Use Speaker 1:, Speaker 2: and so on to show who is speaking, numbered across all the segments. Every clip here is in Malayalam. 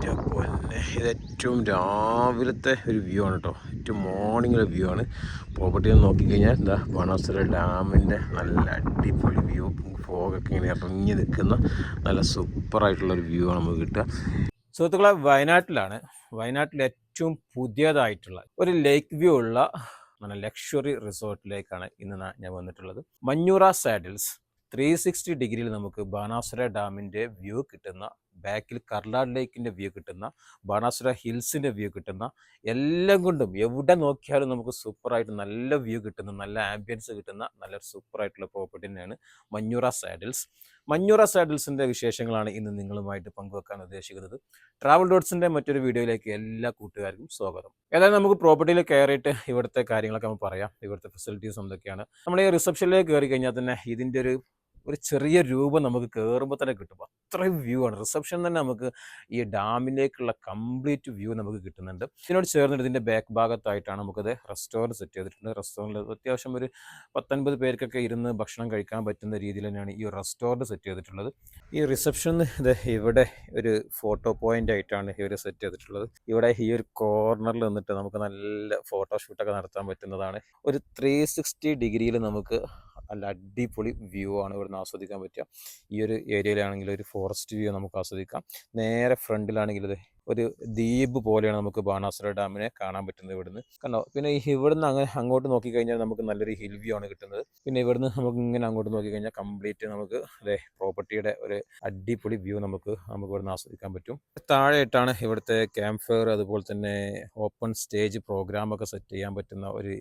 Speaker 1: എന്റെ പൊന്നെ ഇത് ഏറ്റവും രാവിലത്തെ ഒരു വ്യൂ ആണ് കേട്ടോ ഏറ്റവും മോർണിംഗിലെ വ്യൂ ആണ്. പ്രോപ്പർട്ടി നോക്കിക്കഴിഞ്ഞാൽ എന്താ ബണാസുര ഡാമിന്റെ നല്ല അടിപൊളി വ്യൂ ഫോഗൊക്കെ ഇങ്ങനെ ഇറങ്ങി നിൽക്കുന്ന നല്ല സൂപ്പറായിട്ടുള്ളൊരു വ്യൂ ആണ് നമുക്ക് കിട്ടുക. സുഹൃത്തുക്കളെ വയനാട്ടിലാണ്. വയനാട്ടിൽ ഏറ്റവും പുതിയതായിട്ടുള്ള ഒരു ലേക്ക് വ്യൂ ഉള്ള നല്ല ലക്ഷറി റിസോർട്ടിലേക്കാണ് ഇന്ന് ഞാൻ വന്നിട്ടുള്ളത്. മഞ്ഞൂറ സാഡിൽസ് ത്രീ സിക്സ്റ്റി ഡിഗ്രിയിൽ നമുക്ക് ബാണാസുര ഡാമിന്റെ വ്യൂ കിട്ടുന്ന ബാക്കിൽ കർലാട് ലേക്കിന്റെ വ്യൂ കിട്ടുന്ന ബാണാസുര ഹിൽസിന്റെ വ്യൂ കിട്ടുന്ന എല്ലാം കൊണ്ടും എവിടെ നോക്കിയാലും നമുക്ക് സൂപ്പറായിട്ട് നല്ല വ്യൂ കിട്ടുന്ന നല്ല ആംബിയൻസ് കിട്ടുന്ന നല്ല സൂപ്പറായിട്ടുള്ള പ്രോപ്പർട്ടി തന്നെയാണ് മഞ്ഞൂറ സാഡിൽസ്. മഞ്ഞൂറ സാഡിൽസിന്റെ വിശേഷങ്ങളാണ് ഇന്ന് നിങ്ങളുമായിട്ട് പങ്കുവെക്കാൻ ഉദ്ദേശിക്കുന്നത്. ട്രാവൽ ഡോട്ട്സിന്റെ മറ്റൊരു വീഡിയോയിലേക്ക് എല്ലാ കൂട്ടുകാർക്കും സ്വാഗതം. ഏതായാലും നമുക്ക് പ്രോപ്പർട്ടിയിൽ കയറിയിട്ട് ഇവിടുത്തെ കാര്യങ്ങളൊക്കെ നമുക്ക് പറയാം. ഇവിടുത്തെ ഫെസിലിറ്റീസ് എന്തൊക്കെയാണ്? നമ്മൾ ഈ റിസപ്ഷനിലേക്ക് കയറി കഴിഞ്ഞാൽ തന്നെ ഇതിന്റെ ഒരു ഒരു ചെറിയ രൂപം നമുക്ക് കയറുമ്പോൾ തന്നെ കിട്ടും. അത്രയും വ്യൂ ആണ്. റിസപ്ഷൻ തന്നെ നമുക്ക് ഈ ഡാമിലേക്കുള്ള കംപ്ലീറ്റ് വ്യൂ നമുക്ക് കിട്ടുന്നുണ്ട്. ഇതിനോട് ചേർന്നിട്ട് ഇതിന്റെ ബാക്ക് ഭാഗത്തായിട്ടാണ് നമുക്കത് റെസ്റ്റോറന്റ് സെറ്റ് ചെയ്തിട്ടുണ്ട് റെസ്റ്റോറന്റിൽ അത്യാവശ്യം ഒരു പത്തൊൻപത് പേർക്കൊക്കെ ഇരുന്ന് ഭക്ഷണം കഴിക്കാൻ പറ്റുന്ന രീതിയിൽ തന്നെയാണ് ഈ റെസ്റ്റോറന്റ് സെറ്റ് ചെയ്തിട്ടുള്ളത്. ഈ റിസപ്ഷൻ ഇത് ഇവിടെ ഒരു ഫോട്ടോ പോയിന്റ് ആയിട്ടാണ് ഇവർ സെറ്റ് ചെയ്തിട്ടുള്ളത്. ഇവിടെ ഈ ഒരു കോർണറിൽ നിന്നിട്ട് നമുക്ക് നല്ല ഫോട്ടോഷൂട്ടൊക്കെ നടത്താൻ പറ്റുന്നതാണ്. ഒരു ത്രീ സിക്സ്റ്റി ഡിഗ്രിയിൽ നമുക്ക് നല്ല അടിപൊളി വ്യൂ ആണ് ഇവിടുന്ന് ആസ്വദിക്കാൻ പറ്റുക. ഈ ഒരു ഏരിയയിലാണെങ്കിൽ ഒരു ഫോറസ്റ്റ് വ്യൂ നമുക്ക് ആസ്വദിക്കാം. നേരെ ഫ്രണ്ടിലാണെങ്കിൽ ഇത് ഒരു ദ്വീപ് പോലെയാണ് നമുക്ക് ബാണാസുര ഡാമിനെ കാണാൻ പറ്റുന്നത് ഇവിടുന്ന്. കണ്ടോ? പിന്നെ ഇവിടുന്ന് അങ്ങനെ അങ്ങോട്ട് നോക്കിക്കഴിഞ്ഞാൽ നമുക്ക് നല്ലൊരു ഹിൽ വ്യൂ ആണ് കിട്ടുന്നത്. പിന്നെ ഇവിടുന്ന് നമുക്ക് ഇങ്ങനെ അങ്ങോട്ട് നോക്കിക്കഴിഞ്ഞാൽ കംപ്ലീറ്റ് നമുക്ക് അതെ പ്രോപ്പർട്ടിയുടെ ഒരു അടിപൊളി വ്യൂ നമുക്ക് നമുക്ക് ഇവിടുന്ന് ആസ്വദിക്കാൻ പറ്റും. താഴെയായിട്ടാണ് ഇവിടുത്തെ ക്യാമ്പ് ഫയർ അതുപോലെ തന്നെ ഓപ്പൺ സ്റ്റേജ് പ്രോഗ്രാം ഒക്കെ സെറ്റ് ചെയ്യാൻ പറ്റുന്ന ഒരു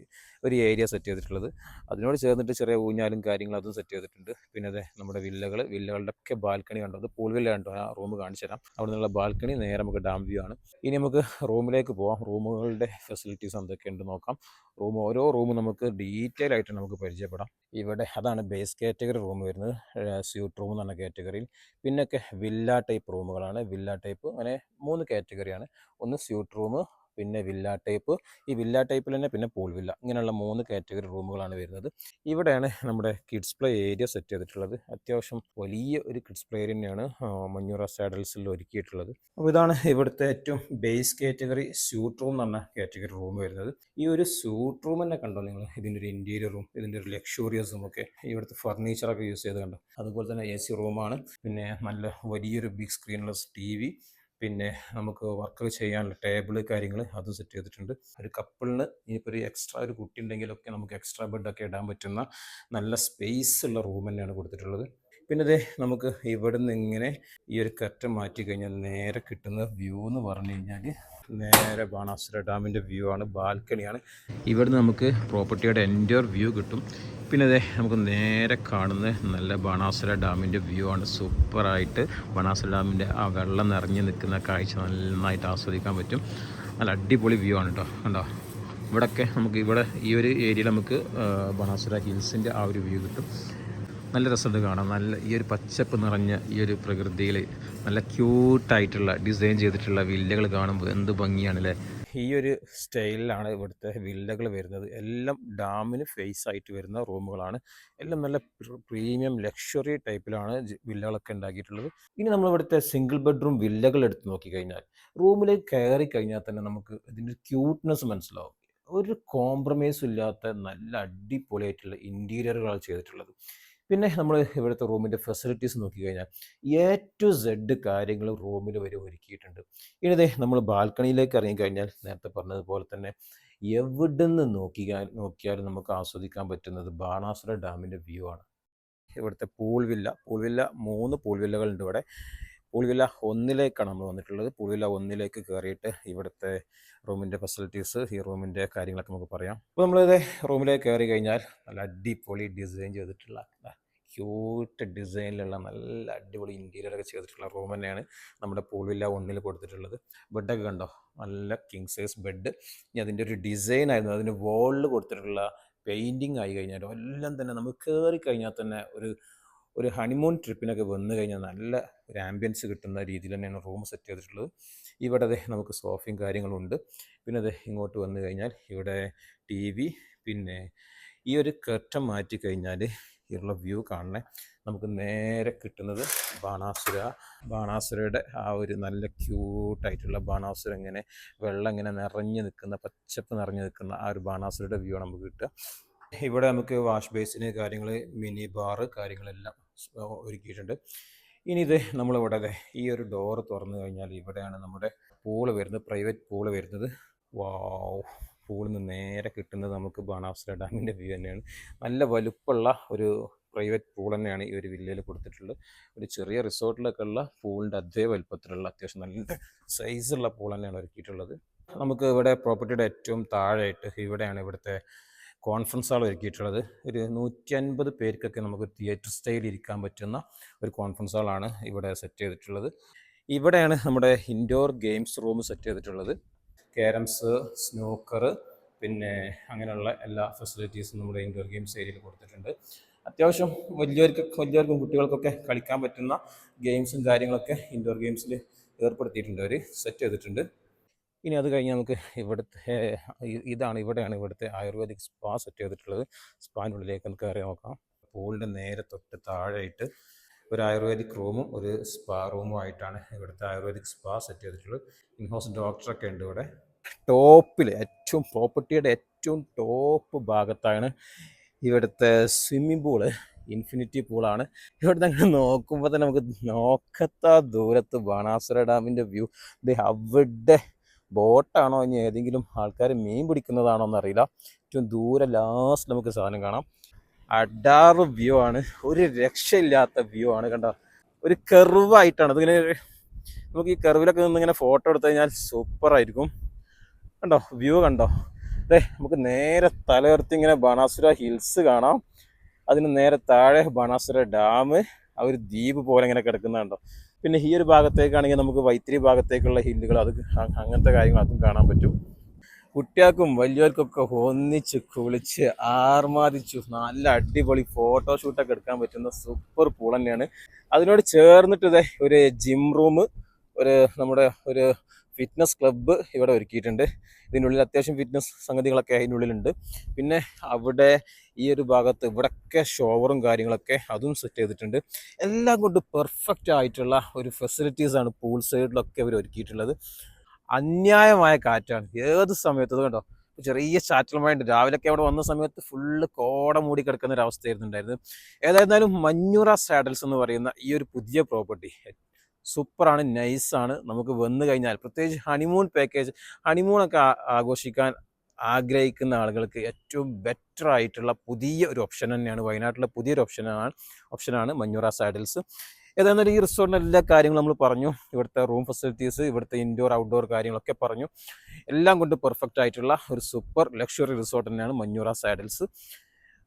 Speaker 1: ഒരു ഏരിയ സെറ്റ് ചെയ്തിട്ടുള്ളത്. അതിനോട് ചേർന്നിട്ട് ചെറിയ ഊഞ്ഞാലും കാര്യങ്ങളും അതും സെറ്റ് ചെയ്തിട്ടുണ്ട്. പിന്നെ അതെ നമ്മുടെ വില്ലകൾ വില്ലകളുടെ ഒക്കെ ബാൽക്കണി കണ്ടോ? അത് പൂൾ വില്ല കണ്ടോ? ആ റൂം കാണിച്ചു തരാം അവിടെ നിന്നുള്ള ബാൽക്കണി നേരെ നമുക്ക് ഡാം വ്യൂ ആണ് ഇനി നമുക്ക് റൂമിലേക്ക് പോവാം. റൂമുകളുടെ ഫെസിലിറ്റീസ് എന്തൊക്കെയുണ്ട് നോക്കാം. റൂം ഓരോ റൂമും നമുക്ക് ഡീറ്റെയിൽ ആയിട്ട് നമുക്ക് പരിചയപ്പെടാം. ഇവിടെ അതാണ് ബേസ് കാറ്റഗറി റൂം വരുന്നത്. സ്യൂട്ട് റൂം എന്ന് പറഞ്ഞ കാറ്റഗറിയിൽ. പിന്നൊക്കെ വില്ല ടൈപ്പ് റൂമുകളാണ്. വില്ല ടൈപ്പ് അങ്ങനെ മൂന്ന് കാറ്റഗറിയാണ്. ഒന്ന് സ്യൂട്ട് റൂം പിന്നെ വില്ല ടൈപ്പ് ഈ വില്ല ടൈപ്പിൽ തന്നെ പിന്നെ പൂൾ വില്ല ഇങ്ങനെയുള്ള മൂന്ന് കാറ്റഗറി റൂമുകളാണ് വരുന്നത്. ഇവിടെയാണ് നമ്മുടെ കിഡ്സ് പ്ലേ ഏരിയ സെറ്റ് ചെയ്തിട്ടുള്ളത്. അത്യാവശ്യം വലിയ ഒരു കിഡ്സ് പ്ലേ ഏരിയ തന്നെയാണ് മഞ്ഞൂറ സാഡൽസിൽ ഒരുക്കിയിട്ടുള്ളത്. അപ്പോൾ ഇതാണ് ഇവിടുത്തെ ഏറ്റവും ബേസ് കാറ്റഗറി സ്യൂട്ട് റൂം എന്ന് പറഞ്ഞ കാറ്റഗറി റൂം വരുന്നത്. ഈ ഒരു സ്യൂട്ട് റൂം തന്നെ കണ്ടോ നിങ്ങൾ? ഇതിന്റെ ഒരു ഇന്റീരിയർ റൂം ഇതിന്റെ ഒരു ലക്ഷൂറിയസും ഒക്കെ ഇവിടുത്തെ ഫർണിച്ചറൊക്കെ യൂസ് ചെയ്ത് കണ്ടോ? അതുപോലെ തന്നെ എ സി റൂമാണ് പിന്നെ നല്ല വലിയൊരു ബിഗ് സ്ക്രീനുള്ള ടി വി പിന്നെ നമുക്ക് വർക്ക് ചെയ്യാനുള്ള ടേബിൾ കാര്യങ്ങൾ അതും സെറ്റ് ചെയ്തിട്ടുണ്ട്. ഒരു കപ്പിളിന് ഇനിയിപ്പോൾ ഒരു എക്സ്ട്രാ ഒരു കുട്ടി ഉണ്ടെങ്കിലൊക്കെ നമുക്ക് എക്സ്ട്രാ ബെഡൊക്കെ ഇടാൻ പറ്റുന്ന നല്ല സ്പേസ് ഉള്ള റൂം തന്നെയാണ് കൊടുത്തിട്ടുള്ളത്. പിന്നെ അതെ നമുക്ക് ഇവിടുന്ന് ഇങ്ങനെ ഈ ഒരു കറ്റ മാറ്റി കഴിഞ്ഞാൽ നേരെ കിട്ടുന്ന വ്യൂ എന്ന് പറഞ്ഞു കഴിഞ്ഞാൽ നേരെ ബാണാസുര ഡാമിന്റെ വ്യൂ ആണ് ബാൽക്കണിയാണ്. ഇവിടുന്ന് നമുക്ക് പ്രോപ്പർട്ടിയുടെ എന്റോർ വ്യൂ കിട്ടും. പിന്നെ അതെ നമുക്ക് നേരെ കാണുന്ന നല്ല ബാണാസുര ഡാമിന്റെ വ്യൂ ആണ്. സൂപ്പറായിട്ട് ബാണാസുര ഡാമിന്റെ ആ വെള്ളം നിറഞ്ഞു നിൽക്കുന്ന കാഴ്ച നന്നായിട്ട് ആസ്വദിക്കാൻ പറ്റും. നല്ല അടിപൊളി വ്യൂ ആണ് കേട്ടോ കണ്ടോ? ഇവിടെയൊക്കെ നമുക്ക് ഇവിടെ ഈ ഒരു ഏരിയയിൽ നമുക്ക് ബാണാസുര ഹിൽസിന്റെ ആ ഒരു വ്യൂ കിട്ടും. നല്ല രസമുണ്ട് കാണാം നല്ല ഈ ഒരു പച്ചപ്പ് നിറഞ്ഞ ഈ ഒരു പ്രകൃതിയിൽ നല്ല ക്യൂട്ടായിട്ടുള്ള ഡിസൈൻ ചെയ്തിട്ടുള്ള വില്ലകൾ കാണുമ്പോൾ എന്ത് ഭംഗിയാണല്ലേ? ഈ ഒരു സ്റ്റൈലിലാണ് ഇവിടുത്തെ വില്ലകൾ വരുന്നത്. എല്ലാം ഡാമിന് ഫേസ് ആയിട്ട് വരുന്ന റൂമുകളാണ്. എല്ലാം നല്ല പ്രീമിയം ലക്ഷറി ടൈപ്പിലാണ് വില്ലകളൊക്കെ ഉണ്ടാക്കിയിട്ടുള്ളത്. ഇനി നമ്മൾ ഇവിടുത്തെ സിംഗിൾ ബെഡ്റൂം വില്ലകൾ എടുത്ത് നോക്കിക്കഴിഞ്ഞാൽ റൂമിലേക്ക് കയറി കഴിഞ്ഞാൽ തന്നെ നമുക്ക് ഇതിന്റെ ക്യൂട്ട്നെസ് മനസ്സിലാവും. ഒരു കോംപ്രമൈസും ഇല്ലാത്ത നല്ല അടിപൊളിയായിട്ടുള്ള ഇന്റീരിയറുകളാണ് ചെയ്തിട്ടുള്ളത്. പിന്നെ നമ്മൾ ഇവിടുത്തെ റൂമിന്റെ ഫെസിലിറ്റീസ് നോക്കിക്കഴിഞ്ഞാൽ എ ടു സെഡ് കാര്യങ്ങൾ റൂമിൽ വരെ ഒരുക്കിയിട്ടുണ്ട്. ഇനി നമ്മൾ ബാൽക്കണിയിലേക്ക് ഇറങ്ങിക്കഴിഞ്ഞാൽ നേരത്തെ പറഞ്ഞതുപോലെ തന്നെ എവിടെ നിന്ന് നോക്കിയാൽ നോക്കിയാലും നമുക്ക് ആസ്വദിക്കാൻ പറ്റുന്നത് ബാണാസുര ഡാമിന്റെ വ്യൂ ആണ്. ഇവിടുത്തെ പൂൾവില്ല പൂൾവില്ല പൂൾ വില്ല മൂന്ന് പൂൾവില്ലകളുണ്ട് ഇവിടെ. പൂൾ വില്ല ഒന്നിലേക്കാണ് നമ്മൾ വന്നിട്ടുള്ളത്. പൂൾ വില്ല ഒന്നിലേക്ക് കയറിയിട്ട് ഇവിടുത്തെ റൂമിന്റെ ഫെസിലിറ്റീസ് ഈ റൂമിന്റെ കാര്യങ്ങളൊക്കെ നമുക്ക് പറയാം. അപ്പോൾ നമ്മളിത് റൂമിലേക്ക് കയറി കഴിഞ്ഞാൽ നല്ല അടിപൊളി ഡിസൈൻ ചെയ്തിട്ടുള്ള ക്യൂട്ട് ഡിസൈനിലുള്ള നല്ല അടിപൊളി ഇന്റീരിയറൊക്കെ ചെയ്തിട്ടുള്ള റൂം തന്നെയാണ് നമ്മുടെ പൂൾ ഒന്നിൽ കൊടുത്തിട്ടുള്ളത്. ബെഡൊക്കെ കണ്ടോ? നല്ല കിങ് സൈസ് ബെഡ് ഇനി അതിന്റെ ഒരു ഡിസൈൻ ആയിരുന്നു. അതിന്റെ വോളിൽ കൊടുത്തിട്ടുള്ള പെയിന്റിങ് ആയി കഴിഞ്ഞാലും എല്ലാം തന്നെ നമുക്ക് കയറി കഴിഞ്ഞാൽ തന്നെ ഒരു ഒരു ഹണിമൂൺ ട്രിപ്പിനൊക്കെ വന്നു കഴിഞ്ഞാൽ നല്ല ഒരു ആംബിയൻസ് കിട്ടുന്ന രീതിയിൽ തന്നെയാണ് റൂം സെറ്റ് ചെയ്തിട്ടുള്ളത്. ഇവിടെ അതെ നമുക്ക് സോഫയും കാര്യങ്ങളും ഉണ്ട്. പിന്നെ അതെ ഇങ്ങോട്ട് വന്നു കഴിഞ്ഞാൽ ഇവിടെ ടി വി പിന്നെ ഈ ഒരു കർട്ടൻ മാറ്റി കഴിഞ്ഞാൽ വ്യൂ കാണണേ. നമുക്ക് നേരെ കിട്ടുന്നത് ബാണാസുര. ബാണാസുരയുടെ ആ ഒരു നല്ല ക്യൂട്ടായിട്ടുള്ള ബാണാസുര ഇങ്ങനെ വെള്ളം ഇങ്ങനെ നിറഞ്ഞു നിൽക്കുന്ന പച്ചപ്പ് നിറഞ്ഞു നിൽക്കുന്ന ആ ഒരു ബാണാസുരയുടെ വ്യൂ നമുക്ക് കിട്ടുക. ഇവിടെ നമുക്ക് വാഷ് ബേസിന് കാര്യങ്ങൾ മിനി ബാറ് കാര്യങ്ങളെല്ലാം ഒരുക്കിയിട്ടുണ്ട്. ഇനി ഇത് നമ്മളിവിടെ ദേ ഈ ഒരു ഡോറ് തുറന്നു കഴിഞ്ഞാൽ ഇവിടെയാണ് നമ്മുടെ പൂൾ വരുന്നത് പ്രൈവറ്റ് പൂൾ വരുന്നത്. വാവ് പൂളിൽ നിന്ന് നേരെ കിട്ടുന്നത് നമുക്ക് ബാണാസുര ഡാമിന്റെ വ്യൂ തന്നെയാണ്. നല്ല വലുപ്പമുള്ള ഒരു പ്രൈവറ്റ് പൂൾ തന്നെയാണ് ഈ ഒരു വില്ലയിൽ കൊടുത്തിട്ടുള്ളത്. ഒരു ചെറിയ റിസോർട്ടിലൊക്കെ ഉള്ള പൂളിന്റെ അതേ വലുപ്പത്തിലുള്ള അത്യാവശ്യം നല്ല സൈസുള്ള പൂൾ തന്നെയാണ് ഒരുക്കിയിട്ടുള്ളത്. നമുക്ക് ഇവിടെ പ്രോപ്പർട്ടിയുടെ ഏറ്റവും താഴെയായിട്ട് ഇവിടെയാണ് ഇവിടുത്തെ കോൺഫറൻസ് ഹാൾ ഒരുക്കിയിട്ടുള്ളത്. ഒരു നൂറ്റി അൻപത് പേർക്കൊക്കെ നമുക്ക് തിയേറ്റർ സ്റ്റൈലിൽ ഇരിക്കാൻ പറ്റുന്ന ഒരു കോൺഫറൻസ് ഹാളാണ് ഇവിടെ സെറ്റ് ചെയ്തിട്ടുള്ളത്. ഇവിടെയാണ് നമ്മുടെ ഇൻഡോർ ഗെയിംസ് റൂം സെറ്റ് ചെയ്തിട്ടുള്ളത്. ക്യാരംസ് സ്നൂക്കർ പിന്നെ അങ്ങനെയുള്ള എല്ലാ ഫെസിലിറ്റീസും നമ്മുടെ ഇൻഡോർ ഗെയിംസ് ഏരിയയിൽ കൊടുത്തിട്ടുണ്ട്. അത്യാവശ്യം വലിയവർക്ക് വലിയവർക്കും കുട്ടികൾക്കൊക്കെ കളിക്കാൻ പറ്റുന്ന ഗെയിംസും കാര്യങ്ങളൊക്കെ ഇൻഡോർ ഗെയിംസിൽ ഏർപ്പെടുത്തിയിട്ടുണ്ട്. അവർ സെറ്റ് ചെയ്തിട്ടുണ്ട്. ഇനി അത് കഴിഞ്ഞ് നമുക്ക് ഇവിടുത്തെ ഇതാണ് ഇവിടെയാണ് ഇവിടുത്തെ ആയുർവേദിക് സ്പാ സെറ്റ് ചെയ്തിട്ടുള്ളത്. സ്പാന്റെ ഉള്ളിലേക്ക് നമുക്ക് കയറി നോക്കാം. പൂളിന്റെ നേരെ തൊട്ട് താഴെയായിട്ട് ഒരു ആയുർവേദിക് റൂമും ഒരു സ്പാ റൂമും ആയിട്ടാണ് ഇവിടുത്തെ ആയുർവേദിക് സ്പാ സെറ്റ് ചെയ്തിട്ടുള്ളത്. ഇൻഹൗസ് ഡോക്ടറൊക്കെ ഉണ്ട് ഇവിടെ. ടോപ്പിൽ ഏറ്റവും പ്രോപ്പർട്ടിയുടെ ഏറ്റവും ടോപ്പ് ഭാഗത്താണ് ഇവിടുത്തെ സ്വിമ്മിംഗ് പൂൾ ഇൻഫിനിറ്റി പൂളാണ്. ഇവിടുന്ന് അങ്ങനെ നോക്കുമ്പോൾ തന്നെ നമുക്ക് നോക്കത്ത ദൂരത്ത് ബാണാസുര ഡാമിന്റെ വ്യൂ. അവിടെ ബോട്ടാണോ ഇനി ഏതെങ്കിലും ആൾക്കാർ മീൻ പിടിക്കുന്നതാണോ എന്നറിയില്ല. ഏറ്റവും ദൂരെ ലാസ്റ്റ് നമുക്ക് സാധനം കാണാം. അഡാറ് വ്യൂ ആണ്. ഒരു രക്ഷയില്ലാത്ത വ്യൂ ആണ് കണ്ട. ഒരു കെർവായിട്ടാണ് അതിങ്ങനെ നമുക്ക് ഈ കെർവിലൊക്കെ നിന്ന് ഇങ്ങനെ ഫോട്ടോ എടുത്തു കഴിഞ്ഞാൽ സൂപ്പർ ആയിരിക്കും. കണ്ടോ? വ്യൂ കണ്ടോ? അതെ നമുക്ക് നേരെ തലയുർത്തി ഇങ്ങനെ ബാണാസുര ഹിൽസ് കാണാം. അതിന് നേരെ താഴെ ബാണാസുര ഡാം ആ ഒരു ദ്വീപ് പോലെ ഇങ്ങനെ കിടക്കുന്നുണ്ടോ പിന്നെ ഈ ഒരു ഭാഗത്തേക്കാണെങ്കിൽ നമുക്ക് വൈത്തിരി ഭാഗത്തേക്കുള്ള ഹില്ലുകൾ അത് അങ്ങനത്തെ കാര്യങ്ങൾ അതും കാണാൻ പറ്റും. കുട്ടികൾക്കും വലിയവർക്കൊക്കെ ഒന്നിച്ച് കുളിച്ച് ആർമാദിച്ചു നല്ല അടിപൊളി ഫോട്ടോഷൂട്ടൊക്കെ എടുക്കാൻ പറ്റുന്ന സൂപ്പർ പൂൾ തന്നെയാണ്. അതിനോട് ചേർന്നിട്ട് ഇതേ ഒരു ജിം റൂം ഒരു നമ്മുടെ ഒരു ഫിറ്റ്നസ് ക്ലബ്ബ് ഇവിടെ ഒരുക്കിയിട്ടുണ്ട്. ഇതിനുള്ളിൽ അത്യാവശ്യം ഫിറ്റ്നസ് സംഗതികളൊക്കെ അതിനുള്ളിലുണ്ട് പിന്നെ അവിടെ ഈ ഒരു ഭാഗത്ത് ഇവിടൊക്കെ ഷോവറും കാര്യങ്ങളൊക്കെ അതും സെറ്റ് ചെയ്തിട്ടുണ്ട്. എല്ലാം കൊണ്ട് പെർഫെക്റ്റ് ആയിട്ടുള്ള ഒരു ഫെസിലിറ്റീസാണ് പൂൾ സൈഡിലൊക്കെ അവർ ഒരുക്കിയിട്ടുള്ളത്. അന്യായമായ കാറ്റാണ്. ഏത് സമയത്ത് അത് കണ്ടോ? ചെറിയ ചാറ്റൽ രാവിലെ രാവിലെയൊക്കെ അവിടെ വന്ന സമയത്ത് ഫുള്ള് കോട മൂടി കിടക്കുന്ന ഒരു അവസ്ഥയായിരുന്നു ഉണ്ടായിരുന്നത്. ഏതായിരുന്നാലും മഞ്ഞുറ സാഡൽസ് എന്ന് പറയുന്ന ഈ ഒരു പുതിയ പ്രോപ്പർട്ടി സൂപ്പറാണ് നൈസാണ്. നമുക്ക് വന്നു കഴിഞ്ഞാൽ പ്രത്യേകിച്ച് ഹണിമൂൺ പാക്കേജ് ഹണിമൂണൊക്കെ ആഘോഷിക്കാൻ ആഗ്രഹിക്കുന്ന ആളുകൾക്ക് ഏറ്റവും ബെറ്റർ ആയിട്ടുള്ള പുതിയ ഒരു ഓപ്ഷൻ തന്നെയാണ്. വയനാട്ടിലെ പുതിയൊരു ഓപ്ഷനാണ് ഓപ്ഷനാണ് മഞ്ഞുറ സാഡൽസ് ഏതായാലും ഈ റിസോർട്ടിന്റെ എല്ലാ കാര്യങ്ങളും നമ്മൾ പറഞ്ഞു. ഇവിടുത്തെ റൂം ഫെസിലിറ്റീസ് ഇവിടുത്തെ ഇൻഡോർ ഔട്ട്ഡോർ കാര്യങ്ങളൊക്കെ പറഞ്ഞു. എല്ലാം കൊണ്ട് പെർഫെക്റ്റ് ആയിട്ടുള്ള ഒരു സൂപ്പർ ലക്ഷറി റിസോർട്ട് തന്നെയാണ് മഞ്ഞുറ സാഡൽസ്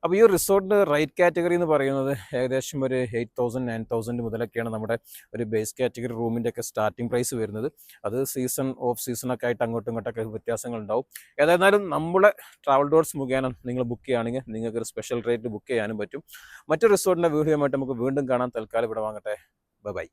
Speaker 1: അപ്പോൾ ഈ ഒരു റിസോർട്ടിന്റെ റൈറ്റ് കാറ്റഗറി എന്ന് പറയുന്നത് ഏകദേശം ഒരു എയ്റ്റ് തൗസൻഡ് നയൻ തൗസൻഡ് മുതലൊക്കെയാണ് നമ്മുടെ ഒരു ബേസ് കാറ്റഗറി റൂമിന്റെ ഒക്കെ സ്റ്റാർട്ടിംഗ് പ്രൈസ് വരുന്നത്. അത് സീസൺ ഓഫ് സീസണൊക്കെ ആയിട്ട് അങ്ങോട്ടും ഇങ്ങോട്ടൊക്കെ വ്യത്യാസങ്ങൾ ഉണ്ടാവും ഏതായിരുന്നാലും നമ്മുടെ ട്രാവൽ ഡോർസ് മുഖേന നിങ്ങൾ ബുക്ക് ചെയ്യുകയാണെങ്കിൽ നിങ്ങൾക്ക് ഒരു സ്പെഷ്യൽ റേറ്റ് ബുക്ക് ചെയ്യാനും പറ്റും. മറ്റൊരു റിസോർട്ടിന്റെ വീഡിയോ ആയിട്ട് നമുക്ക് വീണ്ടും കാണാൻ തൽക്കാലം ഇവിടെ വാങ്ങട്ടെ. ബൈ